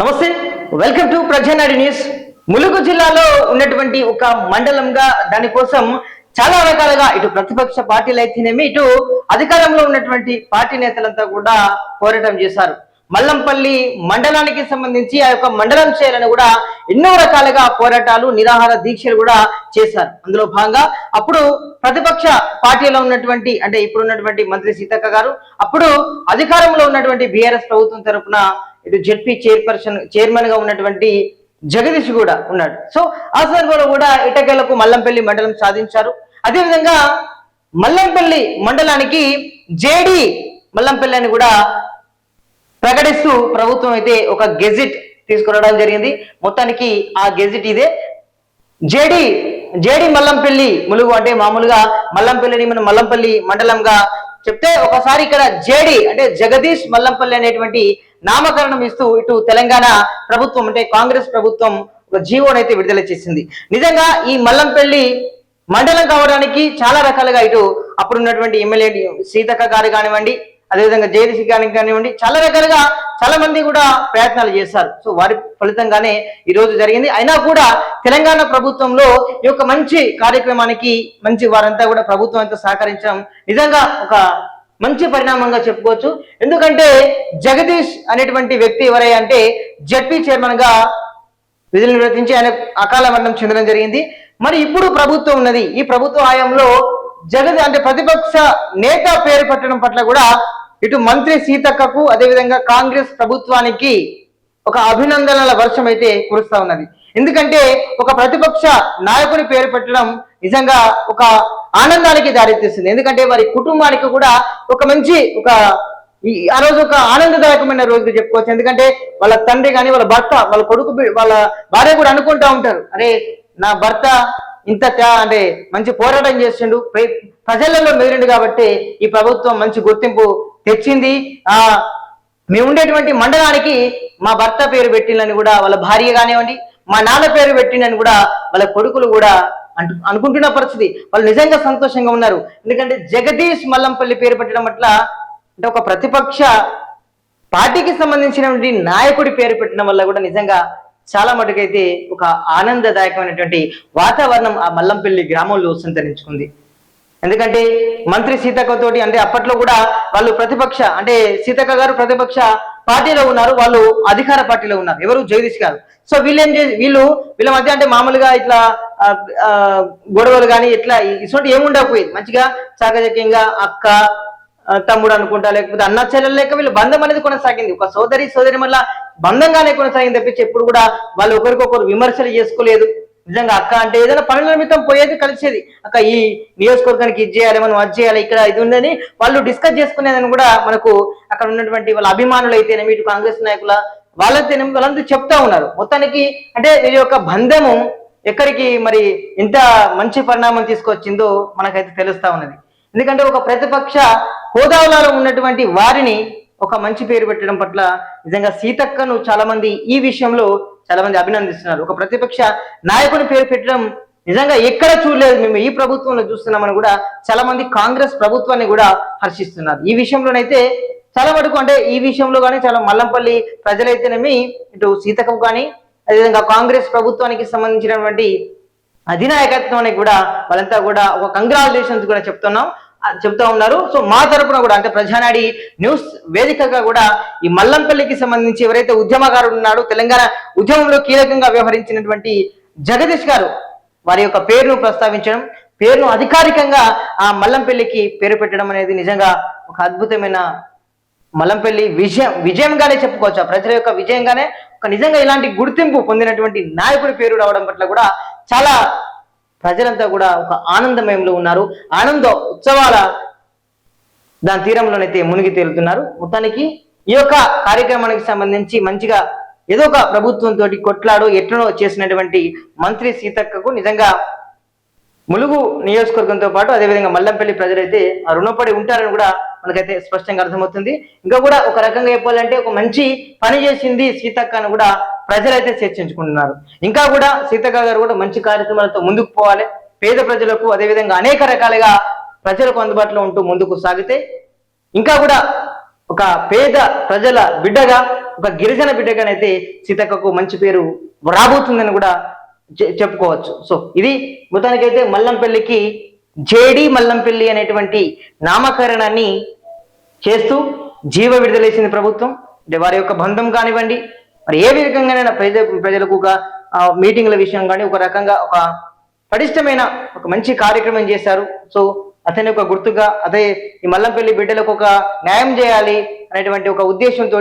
నమస్తే welcome to Prajanadu news Mulugu జిల్లాలో ఉన్నటువంటి ఒక మండలంగా దానికోసం చాలా రకాలుగా ఇటు ప్రతిపక్ష పార్టీలు అయితేనేమి ఇటు అధికారంలో ఉన్నటువంటి పార్టీ నేతలంతా కూడా పోరాటం చేశారు. మల్లంపల్లి మండలానికి సంబంధించి ఆ యొక్క మండలం చేయాలని కూడా ఎన్నో రకాలుగా పోరాటాలు నిరాహార దీక్షలు కూడా చేశారు. అందులో భాగంగా అప్పుడు ప్రతిపక్ష పార్టీలో ఉన్నటువంటి అంటే ఇప్పుడు ఉన్నటువంటి మంత్రి సీతక్క గారు అప్పుడు అధికారంలో ఉన్నటువంటి బీఆర్ఎస్ ప్రభుత్వం తరఫున ఇటు జెడ్పీ చైర్పర్సన్ చైర్మన్గా ఉన్నటువంటి జగదీష్ కూడా ఉన్నాడు. సో ఆ సందర్భంలో కూడా ఇటకేలకు మల్లంపల్లి మండలం సాధించారు. అదేవిధంగా మల్లంపల్లి మండలానికి జేడి మల్లంపల్లి అని కూడా ప్రకటిస్తూ ప్రభుత్వం అయితే ఒక గెజిట్ తీసుకురావడం జరిగింది. మొత్తానికి ఆ గెజిట్ ఇదే. జేడి జేడి మల్లంపల్లి ములుగు అంటే మామూలుగా మల్లంపల్లిని మనం మల్లంపల్లి మండలంగా చెప్తే ఒకసారి ఇక్కడ జేడి అంటే జగదీష్ మల్లంపల్లి అనేటువంటి నామకరణం ఇస్తూ ఇటు తెలంగాణ ప్రభుత్వం అంటే కాంగ్రెస్ ప్రభుత్వం ఒక జీవోనైతే అయితే విడుదల చేసింది. నిజంగా ఈ మల్లంపల్లి మండలం కావడానికి చాలా రకాలుగా ఇటు అప్పుడు ఉన్నటువంటి ఎమ్మెల్యే సీతక్క గారు కానివ్వండి అదేవిధంగా జేడీసీ గారి కానివ్వండి చాలా రకాలుగా చాలా మంది కూడా ప్రయత్నాలు చేశారు. సో వారి ఫలితంగానే ఈ రోజు జరిగింది. అయినా కూడా తెలంగాణ ప్రభుత్వంలో ఈ యొక్క మంచి కార్యక్రమానికి మంచి వారంతా కూడా ప్రభుత్వం అంతా సహకరించడం నిజంగా ఒక మంచి పరిణామంగా చెప్పుకోవచ్చు. ఎందుకంటే జగదీష్ అనేటువంటి వ్యక్తి ఎవరై అంటే జడ్పీ చైర్మన్గా విధులు నిర్వర్తించి ఆయన అకాల మరణం చెందడం జరిగింది. మరి ఇప్పుడు ప్రభుత్వం ఉన్నది. ఈ ప్రభుత్వ హయాంలో జగది అంటే ప్రతిపక్ష నేత పేరు పెట్టడం పట్ల కూడా ఇటు మంత్రి సీతక్కకు అదేవిధంగా కాంగ్రెస్ ప్రభుత్వానికి ఒక అభినందనల వర్షం అయితే కురుస్తా ఉన్నది. ఎందుకంటే ఒక ప్రతిపక్ష నాయకుని పేరు పెట్టడం నిజంగా ఒక ఆనందానికి దారితీస్తుంది. ఎందుకంటే వారి కుటుంబానికి కూడా ఒక మంచి ఒక ఈ ఆ రోజు ఒక ఆనందదాయకమైన రోజు చెప్పుకోవచ్చు. ఎందుకంటే వాళ్ళ తండ్రి కానీ వాళ్ళ భర్త వాళ్ళ కొడుకు వాళ్ళ భార్య కూడా అనుకుంటా ఉంటారు. అరే నా భర్త ఇంత అంటే మంచి పోరాటం చేసిండు ప్రజలలో మెదిరిండు కాబట్టి ఈ ప్రభుత్వం మంచి గుర్తింపు తెచ్చింది. ఆ మేము ఉండేటువంటి మండలానికి మా భర్త పేరు పెట్టిందని కూడా వాళ్ళ భార్య కానివ్వండి మా నాన్న పేరు పెట్టిందని కూడా వాళ్ళ కొడుకులు కూడా అంటు అనుకుంటున్న పరిస్థితి. వాళ్ళు నిజంగా సంతోషంగా ఉన్నారు. ఎందుకంటే జగదీష్ మల్లంపల్లి పేరు పెట్టడం పట్ల అంటే ఒక ప్రతిపక్ష పార్టీకి సంబంధించినటువంటి నాయకుడి పేరు పెట్టడం వల్ల కూడా నిజంగా చాలా మటుకైతే ఒక ఆనందదాయకమైనటువంటి వాతావరణం ఆ మల్లంపల్లి గ్రామంలో సంతరించుకుంది. ఎందుకంటే మంత్రి సీతక్క తోటి అంటే అప్పట్లో కూడా వాళ్ళు ప్రతిపక్ష అంటే సీతక్క గారు ప్రతిపక్ష పార్టీలో ఉన్నారు వాళ్ళు అధికార పార్టీలో ఉన్నారు. ఎవరు జగదీష్ గారు సో వీళ్ళు ఏం చేసి వీళ్ళు వీళ్ళ మధ్య అంటే మామూలుగా ఇట్లా ఆ, గొడవలు కానీ ఇట్లా ఇటువంటి ఏముండకపోయేది మంచిగా చాకచక్యంగా అక్క తమ్ముడు అనుకుంటా లేకపోతే అన్న చెల్లెలు లేక వీళ్ళు బంధం అనేది కొనసాగింది. ఒక సోదరి సోదరి మళ్ళీ బంధంగానే కొనసాగింది తప్పించి ఎప్పుడు కూడా వాళ్ళు ఒకరికొకరు విమర్శలు చేసుకోలేదు. నిజంగా అక్క అంటే ఏదైనా పనుల నిమిత్తం పోయేది కలిసేది. అక్క ఈ నియోజకవర్గానికి ఇది చేయాలి మనం అది చేయాలి ఇక్కడ ఇది ఉందని వాళ్ళు డిస్కస్ చేసుకునేదని కూడా మనకు అక్కడ ఉన్నటువంటి వాళ్ళ అభిమానులు అయితేనేమి ఇటు కాంగ్రెస్ నాయకుల వాళ్ళతో వాళ్ళంతా చెప్తా ఉన్నారు. మొత్తానికి అంటే ఈ యొక్క బంధము. ఎక్కడికి మరి ఎంత మంచి పరిణామం తీసుకొచ్చిందో మనకైతే తెలుస్తా ఉన్నది. ఎందుకంటే ఒక ప్రతిపక్ష హోదాలో ఉన్నటువంటి వారిని ఒక మంచి పేరు పెట్టడం పట్ల నిజంగా సీతక్కను చాలా మంది ఈ విషయంలో చాలా మంది అభినందిస్తున్నారు. ఒక ప్రతిపక్ష నాయకుని పేరు పెట్టడం నిజంగా ఎక్కడ చూడలేదు. మేము ఈ ప్రభుత్వంలో చూస్తున్నామని కూడా చాలా మంది కాంగ్రెస్ ప్రభుత్వాన్ని కూడా హర్షిస్తున్నారు. ఈ విషయంలోనైతే చాలా మటుకు అంటే ఈ విషయంలో కానీ చాలా మల్లంపల్లి ప్రజలైతేనేమి ఇటు సీతకం కానీ అదేవిధంగా కాంగ్రెస్ ప్రభుత్వానికి సంబంధించినటువంటి అధినాయకత్వానికి కూడా వాళ్ళంతా కూడా ఒక కంగ్రాచులేషన్స్ కూడా చెప్తున్నాం. చెప్తా ఉన్నారు. సో మా తరపున కూడా అంటే ప్రజానాడి న్యూస్ వేదికగా కూడా ఈ మల్లంపల్లికి సంబంధించి ఎవరైతే ఉద్యమకారుడు ఉన్నాడో తెలంగాణ ఉద్యమంలో కీలకంగా వ్యవహరించినటువంటి జగదీష్ గారు వారి యొక్క పేరును ప్రస్తావించడం పేరును అధికారికంగా ఆ మల్లంపల్లికి పేరు పెట్టడం అనేది నిజంగా ఒక అద్భుతమైన మల్లంపల్లి విజయం విజయంగానే చెప్పుకోవచ్చు. ఆ ప్రజల యొక్క విజయంగానే ఒక నిజంగా ఇలాంటి గుర్తింపు పొందినటువంటి నాయకుడి పేరు రావడం పట్ల కూడా చాలా ప్రజలంతా కూడా ఒక ఆనందమయంలో ఉన్నారు. ఆనంద ఉత్సవాల దాని తీరంలోనైతే మునిగి తేలుతున్నారు. మొత్తానికి ఈ యొక్క కార్యక్రమానికి సంబంధించి మంచిగా ఏదో ఒక ప్రభుత్వంతో కొట్లాడు ఎట్లనో చేసినటువంటి మంత్రి సీతక్కకు నిజంగా ములుగు నియోజకవర్గంతో పాటు అదేవిధంగా మల్లంపల్లి ప్రజలైతే ఆ రుణపడి ఉంటారని కూడా మనకైతే స్పష్టంగా అర్థమవుతుంది. ఇంకా కూడా ఒక రకంగా చెప్పాలంటే ఒక మంచి పని చేసింది సీతక్క అని కూడా ప్రజలైతే చర్చించుకుంటున్నారు. ఇంకా కూడా సీతక్క గారు కూడా మంచి కార్యక్రమాలతో ముందుకు పోవాలి. పేద ప్రజలకు అదేవిధంగా అనేక రకాలుగా ప్రజలకు అందుబాటులో ఉంటూ ముందుకు సాగితే ఇంకా కూడా ఒక పేద ప్రజల బిడ్డగా ఒక గిరిజన బిడ్డగానైతే సీతక్కకు మంచి పేరు రాబోతుందని కూడా చె- చెప్పుకోవచ్చు. సో ఇది మొత్తానికైతే మల్లంపల్లికి జేడి మల్లంపల్లి అనేటువంటి నామకరణాన్ని చేస్తూ జీవ విడుదలేసింది ప్రభుత్వం. అంటే వారి యొక్క బంధం కానివ్వండి మరి ఏ విధంగానైనా ప్రజ ప్రజలకు ఒక మీటింగ్ల విషయం కానీ ఒక రకంగా ఒక పటిష్టమైన ఒక మంచి కార్యక్రమం చేశారు. సో అతని ఒక గుర్తుగా అదే ఈ మల్లంపల్లి బిడ్డలకు ఒక న్యాయం చేయాలి అనేటువంటి ఒక ఉద్దేశంతో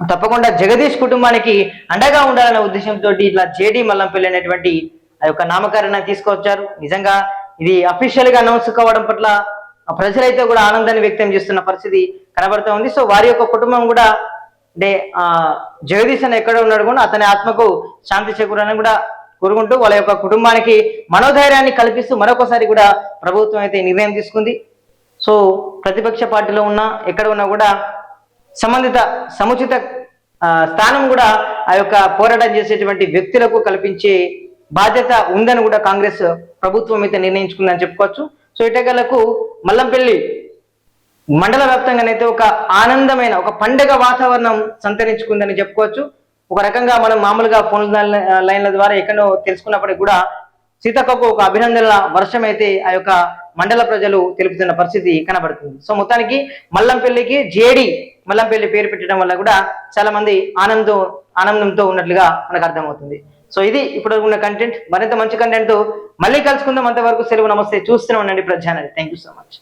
తప్పకుండా జగదీష్ కుటుంబానికి అండగా ఉండాలనే ఉద్దేశంతో ఇట్లా జేడి మల్లంపల్లి అనేటువంటి ఆ యొక్క నామకరణ తీసుకొచ్చారు. నిజంగా ఇది అఫీషియల్గా అనౌన్స్ కావడం పట్ల ఆ ప్రజలైతే కూడా ఆనందాన్ని వ్యక్తం చేస్తున్న పరిస్థితి కనబడుతూ ఉంది. సో వారి యొక్క కుటుంబం కూడా అంటే ఆ అని ఎక్కడ ఉన్నాడు కూడా అతని ఆత్మకు శాంతి చేకూరని కూడా కోరుకుంటూ వాళ్ళ యొక్క కుటుంబానికి మనోధైర్యాన్ని కల్పిస్తూ మరొకసారి కూడా ప్రభుత్వం అయితే నిర్ణయం తీసుకుంది. సో ప్రతిపక్ష పార్టీలో ఉన్నా ఎక్కడ ఉన్నా కూడా సంబంధిత సముచిత స్థానం కూడా ఆ యొక్క పోరాటం చేసేటువంటి వ్యక్తులకు కల్పించే బాధ్యత ఉందని కూడా కాంగ్రెస్ ప్రభుత్వం అయితే నిర్ణయించుకుందని చెప్పుకోవచ్చు. సో ఇటగలకు మల్లంపల్లి మండల వ్యాప్తంగానైతే ఒక ఆనందమైన ఒక పండగ వాతావరణం సంతరించుకుందని చెప్పుకోవచ్చు. ఒక రకంగా మనం మామూలుగా ఫోన్ లైన్ల ద్వారా ఎక్కడో తెలుసుకున్నప్పటికీ కూడా సీతక్కకు ఒక అభినందనల వర్షం అయితే ఆ యొక్క మండల ప్రజలు తెలుపుతున్న పరిస్థితి కనబడుతుంది. సో మొత్తానికి మల్లంపల్లికి జేడి మల్లంపల్లి పేరు పెట్టడం వల్ల కూడా చాలా మంది ఆనందం ఆనందంతో ఉన్నట్లుగా మనకు అర్థమవుతుంది. సో ఇది ఇప్పుడు ఉన్న కంటెంట్ మరింత మంచి కంటెంట్ మళ్ళీ కలుసుకుందాం. అంతవరకు సెలవు నమస్తే. చూస్తూనే ఉండండి Prajanadi thank you so much